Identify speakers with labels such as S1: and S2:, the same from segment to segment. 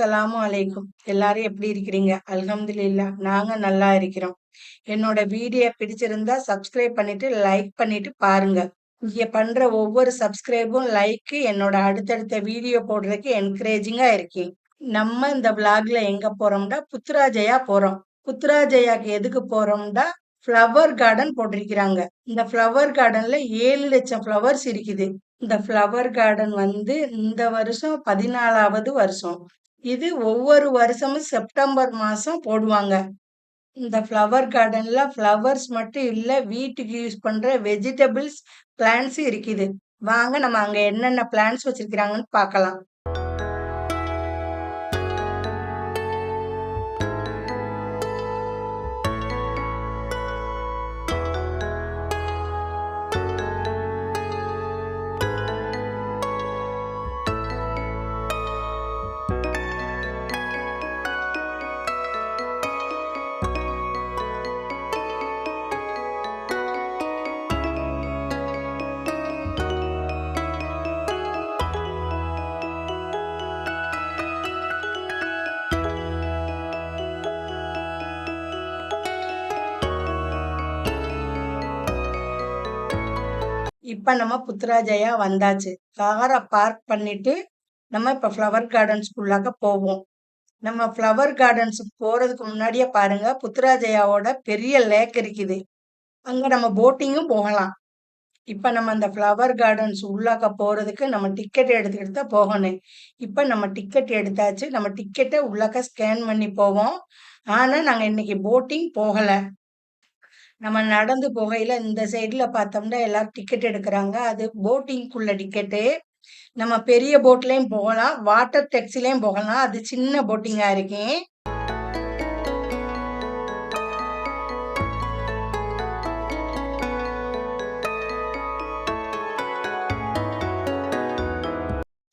S1: அஸ்ஸலாமு அலைக்கும். எல்லாரும் எப்படி இருக்கிறீங்க? அல்ஹம்துலில்லாஹ் நாங்க நல்லா இருக்கிறோம். என்னோட வீடியோ பிடிச்சிருந்தா சப்ஸ்கிரைப் பண்ணிட்டு லைக் பண்ணிட்டு பாருங்க. இங்க பண்ற ஒவ்வொரு சப்ஸ்கிரைபும் லைக்கு என்னோட அடுத்தடுத்த வீடியோ போடுறதுக்கு என்கரேஜிங்கா இருக்கு நம்ம இந்த விளாக்ல எங்க போறோம்னா புத்ராஜயா போறோம். புத்ராஜயாக்கு எதுக்கு போறோம்னா ஃப்ளவர் கார்டன் போட்டிருக்கிறாங்க. இந்த ஃப்ளவர் கார்டன்ல ஏழு லட்சம் ஃப்ளவர்ஸ் இருக்குது. இந்த ஃப்ளவர் கார்டன் வந்து இந்த வருஷம் பதினாலாவது வருஷம். இது ஒவ்வொரு வருஷமும் செப்டம்பர் மாசம் போடுவாங்க. இந்த ஃப்ளவர் கார்டன்ல ஃப்ளவர்ஸ் மட்டும் இல்ல வீட்டுக்கு யூஸ் பண்ற வெஜிடபிள்ஸ் பிளான்ட்ஸ் இருக்குது. வாங்க நம்ம அங்க என்னென்ன பிளான்ட்ஸ் வச்சுருக்கிறாங்கன்னு பார்க்கலாம். இப்போ நம்ம புத்ராஜயா வந்தாச்சு. காரை பார்க் பண்ணிட்டு நம்ம இப்போ ஃப்ளவர் கார்டன்ஸ்குள்ளாக போவோம். நம்ம ஃப்ளவர் கார்டன்ஸ் போகிறதுக்கு முன்னாடியே பாருங்க புத்ராஜயாவோட பெரிய லேக் இருக்குது. அங்கே நம்ம போட்டிங்கும் போகலாம். இப்போ நம்ம அந்த ஃப்ளவர் கார்டன்ஸ் உள்ளாக்க போகிறதுக்கு நம்ம டிக்கெட் எடுத்துக்கிட்டு தான் போகணும். இப்போ நம்ம டிக்கெட் எடுத்தாச்சு. நம்ம டிக்கெட்டை உள்ளாக்க ஸ்கேன் பண்ணி போவோம். ஆனால் நாங்கள் இன்னைக்கு போட்டிங் போகலை. நம்ம நடந்து போகையில இந்த சைடுல பார்த்தோம்னா எல்லாரும் டிக்கெட் எடுக்கிறாங்க. அது போட்டிங்குள்ள டிக்கெட்டு நம்ம பெரிய போட்லயும் போகலாம். வாட்டர் டேக்ஸிலையும் போகலாம். அது சின்ன போட்டிங்கா இருக்கேன்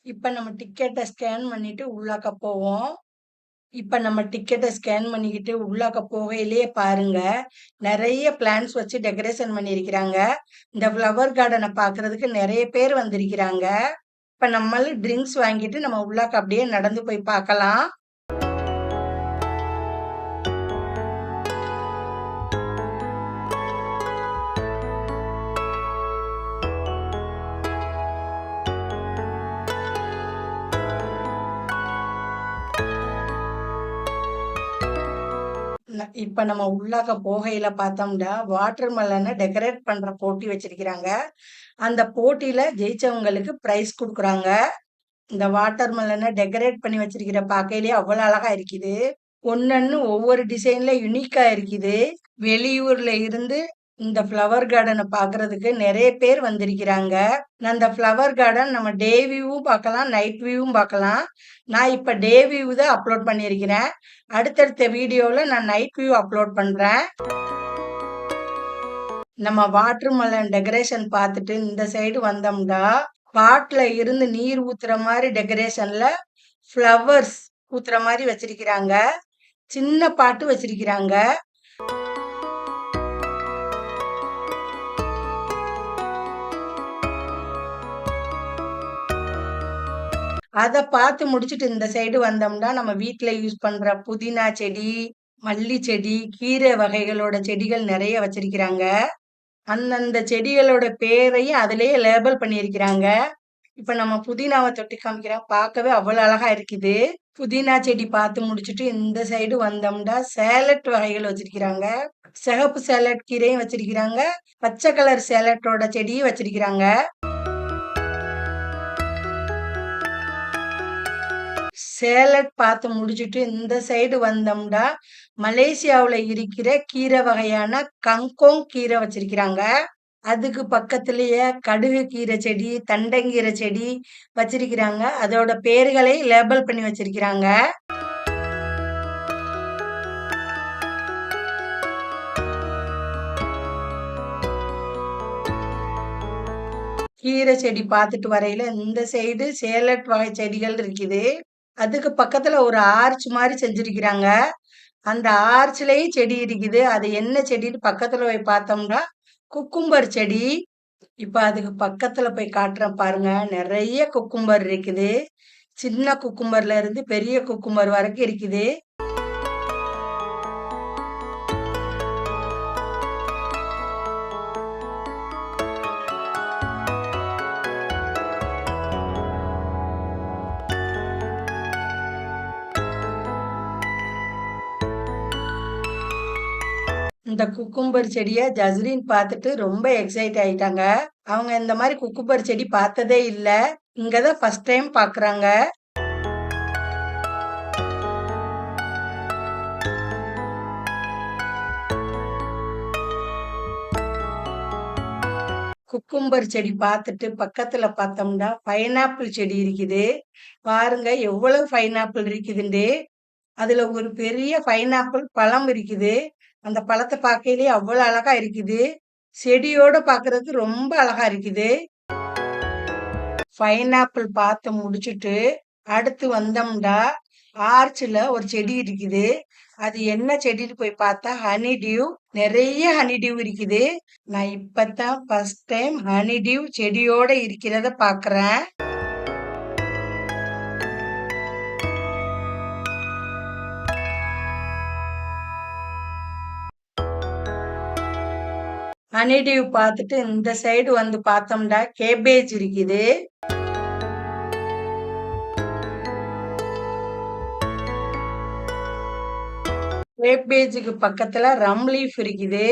S1: இப்ப நம்ம டிக்கெட்டை ஸ்கேன் பண்ணிட்டு உள்ளாக்க போவோம். இப்ப நம்ம டிக்கெட்டை ஸ்கேன் பண்ணிக்கிட்டு உள்ளாக்க போகையிலேயே பாருங்க நிறைய பிளான்ஸ் வச்சு டெக்கரேஷன் பண்ணியிருக்கிறாங்க. இந்த ஃப்ளவர் கார்டனை பார்க்கறதுக்கு நிறைய பேர் வந்திருக்கிறாங்க. இப்ப நம்மளும் ட்ரிங்க்ஸ் வாங்கிட்டு நம்ம உள்ளாக்க அப்படியே நடந்து போய் பார்க்கலாம். இப்ப நம்ம உள்ளாக போகையில பார்த்தோம்னா வாட்டர் மெலனை டெக்கரேட் பண்ற போட்டி வச்சிருக்கிறாங்க. அந்த போட்டியில ஜெயிச்சவங்களுக்கு பிரைஸ் கொடுக்குறாங்க. இந்த வாட்டர் மெலனை டெக்கரேட் பண்ணி வச்சிருக்கிற பார்க்கையிலேயே அவ்வளவு அழகா இருக்குது. ஒன்னொன்னு ஒவ்வொரு டிசைன்ல யுனிக்கா இருக்குது. வெளியூர்ல இருந்து இந்த ஃப்ளவர் கார்டனை பார்க்கறதுக்கு நிறைய பேர் வந்திருக்கிறாங்க. நான் அந்த ஃப்ளவர் கார்டன் நம்ம டே வியூவும் பார்க்கலாம் நைட் வியூவும் பார்க்கலாம். நான் இப்போ டே வியூ தான் அப்லோட் பண்ணியிருக்கிறேன் அடுத்தடுத்த வீடியோவில் நான் நைட் வியூ அப்லோட் பண்ணுறேன் நம்ம வாட்டர் மெலன் டெக்கரேஷன் பார்த்துட்டு இந்த சைடு வந்தோம்னா பாட்டில் இருந்து நீர் ஊற்றுற மாதிரி டெக்கரேஷனில் ஃப்ளவர்ஸ் ஊற்றுற மாதிரி வச்சிருக்கிறாங்க. சின்ன பாட்டு வச்சிருக்கிறாங்க. அத பார்த்து முடிச்சுட்டு இந்த சைடு வந்தோம்னா நம்ம வீட்ல யூஸ் பண்ற புதினா செடி மல்லி செடி கீரை வகைகளோட செடிகள் நிறைய வச்சிருக்கிறாங்க. அந்தந்த செடிகளோட பேரையும் அதிலேயே லேபிள் பண்ணியிருக்கிறாங்க. இப்ப நம்ம புதினாவை தொட்டி காமிக்கிறோம் பார்க்கவே அவ்வளவு அழகா இருக்குது. புதினா செடி பார்த்து முடிச்சுட்டு இந்த சைடு வந்தோம்னா சேலட் வகைகள் வச்சிருக்கிறாங்க. சிகப்பு சேலட் கீரையும் வச்சிருக்கிறாங்க. பச்சை கலர் சேலட்டோட செடியும் வச்சிருக்கிறாங்க. சேலட் பார்த்து முடிச்சுட்டு இந்த சைடு வந்தோம்னா மலேசியாவுல இருக்கிற கீரை வகையான கங்கோங் கீரை வச்சிருக்கிறாங்க. அதுக்கு பக்கத்திலேயே கடுகு கீரை செடி தண்டங்கீரை செடி வச்சிருக்கிறாங்க. அதோட பேர்களை லேபிள் பண்ணி வச்சிருக்கிறாங்க. கீரை செடி பார்த்துட்டு வரையில இந்த சைடு சேலட் வகை செடிகள் இருக்குது. அதுக்கு பக்கத்துல ஒரு ஆர்ச் மாதிரி செஞ்சிருக்கிறாங்க. அந்த ஆர்ச்லயும் செடி இருக்குது. அது என்ன செடின்னு பக்கத்துல போய் பார்த்தோம்னா குக்கும்பர் செடி. இப்ப அதுக்கு பக்கத்துல போய் காட்டுறேன் பாருங்க. நிறைய குக்கும்பர் இருக்குது. சின்ன குக்கும்பர்ல இருந்து பெரிய குக்கும்பர் வரைக்கும் இருக்குது. இந்த குக்கும்பர் செடியை ஜஸ்ரீன் பார்த்துட்டு ரொம்ப எக்ஸைட் ஆயிட்டாங்க. அவங்க இந்த மாதிரி குக்கும்பர் செடி பார்த்ததே இல்லை இங்கே தான் ஃபர்ஸ்ட் டைம் பார்க்குறாங்க. குக்கும்பர் செடி பார்த்துட்டு பக்கத்துல பார்த்தோம்னா, பைனாப்பிள் செடி இருக்குது. பாருங்க எவ்வளவு பைனாப்பிள் இருக்குதுண்டு. அதுல ஒரு பெரிய பைனாப்பிள் பழம் இருக்குது. அந்த பழத்தை பார்க்கையிலே அவ்வளோ அழகா இருக்குது. செடியோட பார்க்கறதுக்கு ரொம்ப அழகா இருக்குது. பைனாப்பிள் பார்த்து முடிச்சுட்டு, அடுத்து வந்தோம்டா ஆர்ச்சில் ஒரு செடி இருக்குது. அது என்ன செடின்னு போய் பார்த்தா ஹனி டியூ. நிறைய ஹனி டியூ இருக்குது. நான் இப்பதான் ஃபர்ஸ்ட் டைம் ஹனி டியூ செடியோட இருக்கிறத பார்க்குறேன். ஹனிடியூ பார்த்துட்டு இந்த சைடு வந்து பார்த்தோம்டா கேபேஜ் இருக்குது. கேபேஜுக்கு பக்கத்துல ரம் லீஃப் இருக்குது.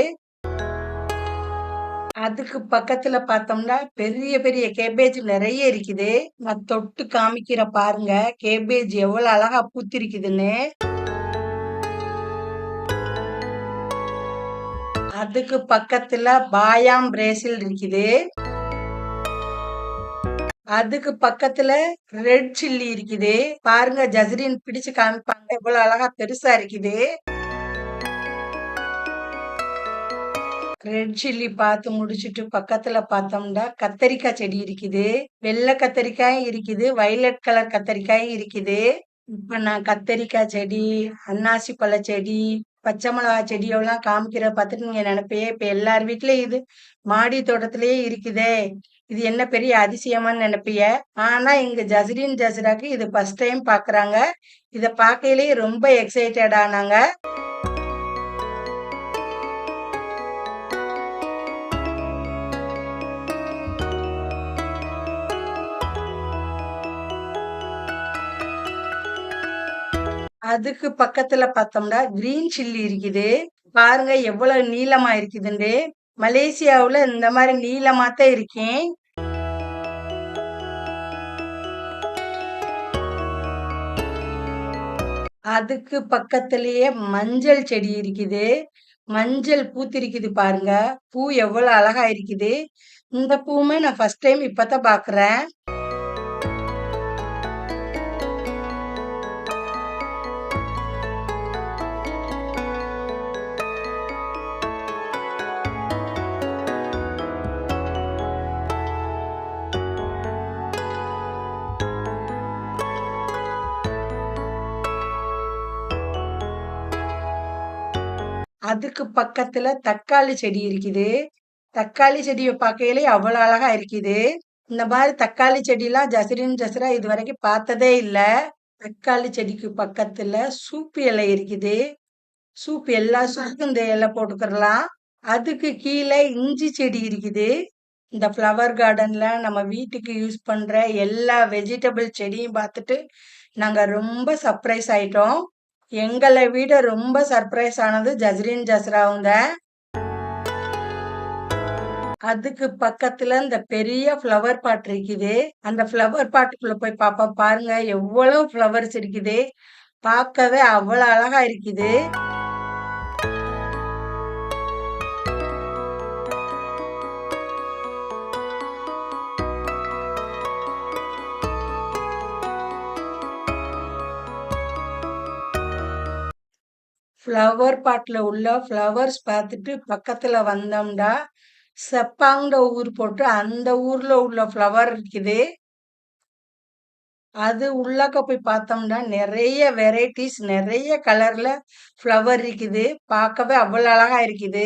S1: அதுக்கு பக்கத்துல பார்த்தோம்னா, பெரிய பெரிய கேபேஜ் நிறைய இருக்குது. நான் தொட்டு காமிக்கிறேன் பாருங்க. கேபேஜ் எவ்வளவு அழகா பூத்திருக்குதுன்னு. அதுக்கு பக்கத்துல பாயாம் பிரேசில் இருக்குது. அதுக்கு பக்கத்துல ரெட் சில்லி இருக்குது. பாருங்க ஜஸ்ரின் பிடிச்சு காமிப்பாங்க. எவ்வளோ அழகா பெருசா இருக்குது. ரெட் சில்லி பார்த்து முடிச்சுட்டு பக்கத்துல பார்த்தோம்னா, கத்தரிக்காய் செடி இருக்குது. வெள்ளை கத்தரிக்காயும் இருக்குது. வயலட் கலர் கத்தரிக்காயும் இருக்குது. இப்ப நான் கத்தரிக்காய் செடி, அன்னாசி பழ செடி, பச்சை மிளகா செடியெல்லாம் காமிக்கிற பார்த்துட்டு நீங்க நினைப்பீங்க, இப்ப எல்லார் வீட்லயும் இது மாடி தோட்டத்திலேயே இருக்குதே! இது என்ன பெரிய அதிசயமான்னு நினைப்பிய ஆனா இங்க ஜஸ்ரீன் ஜசராக்கு இது ஃபர்ஸ்ட் டைம் பார்க்குறாங்க. இத பார்க்கையிலேயே ரொம்ப எக்ஸைட்டட் ஆனாங்க. அதுக்கு பக்கத்துல பார்த்தோம்னா, கிரீன் சில்லி இருக்குது. பாருங்க எவ்வளவு நீளமா இருக்குதுண்டு. மலேசியாவுல இந்த மாதிரி நீளமா தான் இருக்கேன் அதுக்கு பக்கத்திலேயே மஞ்சள் செடி இருக்குது. மஞ்சள் பூத்திருக்குது பாருங்க. பூ எவ்வளோ அழகா இருக்குது. இந்த பூவுமே நான் ஃபர்ஸ்ட் டைம் இப்பதான் பார்க்குறேன். அதுக்கு பக்கத்துல தக்காளி செடி இருக்குது. தக்காளி செடியை பார்க்கையிலே அவ்வளோ அழகா இருக்குது. இந்த மாதிரி தக்காளி செடிலாம் ஜசரா ஜஸ்ரா இதுவரைக்கும் பார்த்ததே இல்லை தக்காளி செடிக்கு பக்கத்துல சூப்பு இலை இருக்குது. சூப் எல்லா சூப்புக்கும் இந்த இலை போட்டுக்கிறலாம். அதுக்கு கீழே இஞ்சி செடி இருக்குது. இந்த ஃப்ளவர் கார்டன்ல நம்ம வீட்டுக்கு யூஸ் பண்ற எல்லா வெஜிடபிள் செடியும் பார்த்துட்டு, நாங்கள் ரொம்ப சர்ப்ரைஸ் ஆயிட்டோம். எங்களை விட ரொம்ப சர்ப்ரைஸ் ஆனது ஜஸ்ரீன், ஜஸ்ராவும் தான். அதுக்கு பக்கத்துல இந்த பெரிய ஃப்ளவர் பாட் இருக்குது. அந்த ஃப்ளவர் பாட்டுக்குள்ள போய் பாப்பா பாருங்க எவ்வளவு ஃப்ளவர்ஸ் இருக்குது. பார்க்கவே அவ்வளோ அழகா இருக்குது. ஃப்ளவர் பாட்டில் உள்ள ஃப்ளவர்ஸ் பார்த்துட்டு பக்கத்தில் வந்தோம்டா செப்பாங்கிற ஊர் போட்டு அந்த ஊரில் உள்ள ஃப்ளவர் இருக்குது. அது உள்ளாக்க போய் பார்த்தோம்னா, நிறைய வெரைட்டிஸ் நிறைய கலரில் ஃப்ளவர் இருக்குது. பார்க்கவே அவ்வளோ அழகா இருக்குது.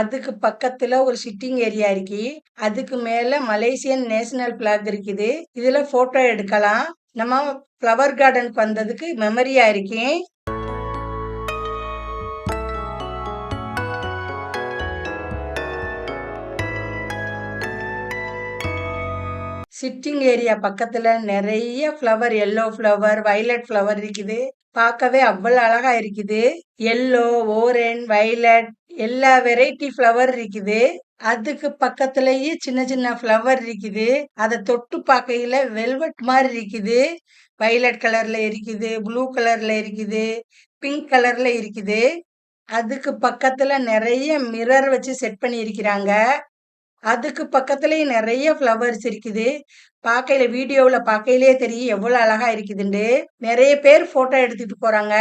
S1: அதுக்கு பக்கத்துல ஒரு சிட்டிங் ஏரியா இருக்கு. அதுக்கு மேல மலேசியன் நேஷனல் பிளாக் இருக்குது. இதுல ஃபோட்டோ எடுக்கலாம். நம்ம ஃப்ளவர் கார்டனுக்கு வந்ததுக்கு மெமரியா இருக்கேன். சிட்டிங் ஏரியா பக்கத்துல நிறைய flower yellow flower, violet flower இருக்குது. பார்க்கவே அவ்வளவு அழகா இருக்குது. எல்லோ, ஓரன் வயலட் எல்லா வெரைட்டி ஃப்ளவர் இருக்குது. அதுக்கு பக்கத்துலயே சின்ன சின்ன ஃப்ளவர் இருக்குது. அத தொட்டு பார்க்கையில வெல்வெட் மாரி இருக்குது. வைலட் கலர்ல இருக்குது, ப்ளூ கலர்ல இருக்குது, பிங்க் கலர்ல இருக்குது. அதுக்கு பக்கத்துல நிறைய மிரர் வச்சு செட் பண்ணி இருக்கிறாங்க. அதுக்கு பக்கத்துலயும் நிறைய ஃப்ளவர்ஸ் இருக்குது. பார்க்கையில வீடியோவில் பார்க்கையிலே தெரியும் எவ்வளோ அழகா இருக்குதுண்டு. நிறைய பேர் ஃபோட்டோ எடுத்துட்டு போறாங்க.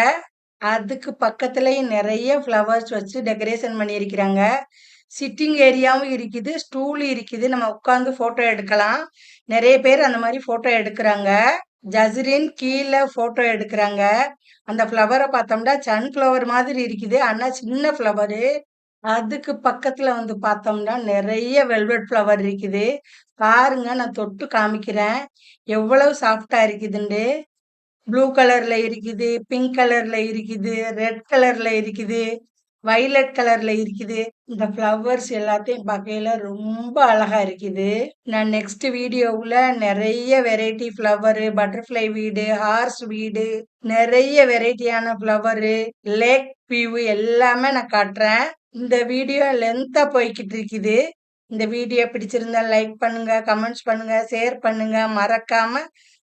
S1: அதுக்கு பக்கத்துலயும் நெறைய ஃப்ளவர்ஸ் வச்சு டெக்கரேஷன் பண்ணியிருக்கிறாங்க. சிட்டிங் ஏரியாவும் இருக்குது. ஸ்டூல் இருக்குது. நம்ம உட்கார்ந்து ஃபோட்டோ எடுக்கலாம். நெறைய பேர் அந்த மாரி ஃபோட்டோ எடுக்குறாங்க. ஜஸ்ரின் கீழ ஃபோட்டோ எடுக்குறாங்க. அந்த ஃப்ளவர பார்த்தோம்னா சன்ஃப்ளவர் மாதிரி இருக்குது. ஆனா சின்ன ஃப்ளவரு. அதுக்கு பக்கத்துல வந்து பார்த்தோம்னா நெறைய வெல்வெட் ஃப்ளவர் இருக்குது. பாருங்க நான் தொட்டு காமிக்கிறேன். எவ்வளவு சாஃப்ட்டா இருக்குதுண்டு. ப்ளூ கலர்ல இருக்குது, பிங்க் கலர்ல இருக்குது, ரெட் கலர்ல இருக்குது, வைலட் கலர்ல இருக்குது. இந்த ஃப்ளவர்ஸ் எல்லாத்தையும் பார்க்கையில ரொம்ப அழகா இருக்குது. நான் நெக்ஸ்ட் வீடியோவில் நிறைய வெரைட்டி ஃப்ளவரு, பட்டர்ஃப்ளை வீடு, ஹார்ஸ் வீடு, நிறைய வெரைட்டியான ஃப்ளவரு, லேக் வியூ எல்லாமே நான் காட்டுறேன். இந்த வீடியோ லென்த்தா போய்க்கிட்டு இருக்குது. இந்த வீடியோ பிடிச்சிருந்தா லைக் பண்ணுங்க, கமெண்ட்ஸ் பண்ணுங்க, ஷேர் பண்ணுங்க. மறக்காம